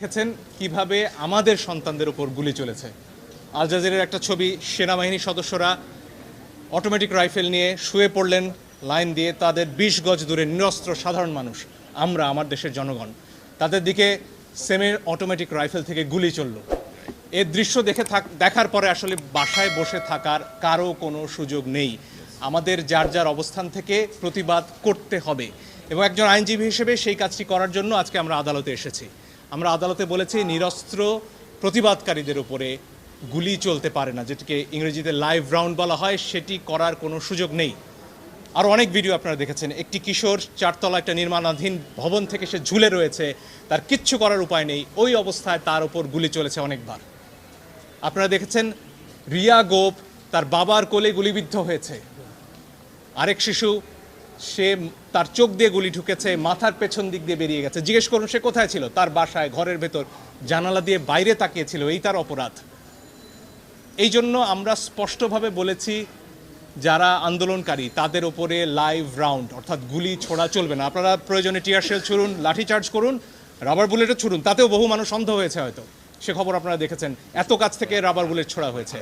দেখেছেন কীভাবে আমাদের সন্তানদের উপর গুলি চলেছে। আল জাজিরের একটা ছবি, সেনাবাহিনীর সদস্যরা অটোমেটিক রাইফেল নিয়ে শুয়ে পড়লেন, লাইন দিয়ে তাদের বিশ গজ দূরে নিরস্ত্র সাধারণ মানুষ, আমরা, আমার দেশের জনগণ। তাদের দিকে সেমের অটোমেটিক রাইফেল থেকে গুলি চলল। এর দৃশ্য দেখে থাক, দেখার পরে আসলে বাসায় বসে থাকার কারও কোনো সুযোগ নেই। আমাদের যার যার অবস্থান থেকে প্রতিবাদ করতে হবে এবং একজন আইনজীবী হিসেবে সেই কাজটি করার জন্য আজকে আমরা আদালতে এসেছি। আমরা আদালতে বলেছি, নিরস্ত্র প্রতিবাদকারীদের উপরে গুলি চলতে পারে না, যেটিকে ইংরেজিতে লাইভ রাউন্ড বলা হয়। সেটি করার কোনো সুযোগ নেই। আরও অনেক ভিডিও আপনারা দেখেছেন। একটি কিশোর চারতলা একটা নির্মাণাধীন ভবন থেকে সে ঝুলে রয়েছে। তার কিচ্ছু করার উপায় নেই। ওই অবস্থায় তার উপর গুলি চলেছে অনেকবার। আপনারা দেখেছেন, রিয়া গোপ তার বাবার কোলে গুলিবিদ্ধ হয়েছে। আরেক শিশু সে তার চোখ দিয়ে গুলি ঢুকেছে, মাথার পেছন দিক দিয়ে বেরিয়ে গেছে। জিজ্ঞেস করুন, সে কোথায় ছিল? তার বাসায়, ঘরের ভেতর, জানালা দিয়ে বাইরে তাকিয়েছিল, এই তার অপরাধ। এই জন্য আমরা স্পষ্টভাবে বলেছি, যারা আন্দোলনকারী, তাদের ওপরে লাইভ রাউন্ড অর্থাৎ গুলি ছোড়া চলবে না। আপনারা প্রয়োজনে টিয়ার শেল ছুড়ুন, লাঠি চার্জ করুন রাবার বুলেটও ছুড়ুন, তাতেও বহু মানুষ অন্ধ হয়েছে হয়তো। সে খবর আপনারা দেখেছেন। এত কাছ থেকে রাবার বুলেট ছোড়া হয়েছে।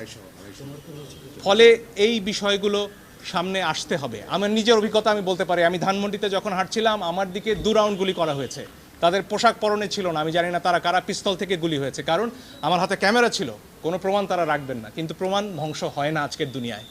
ফলে এই বিষয়গুলো সামনে আসতে হবে। আমার নিজের অভিজ্ঞতা আমি বলতে পারি। আমি ধানমন্ডিতে যখন হাঁটছিলাম, আমার দিকে দু রাউন্ড গুলি করা হয়েছে। তাদের পোশাক পরনে ছিল না। আমি জানি না তারা কারা পিস্তল থেকে গুলি হয়েছে। কারণ আমার হাতে ক্যামেরা ছিল। কোনো প্রমাণ তারা রাখবেন না। কিন্তু প্রমাণ ধ্বংস হয় না আজকের দুনিয়ায়।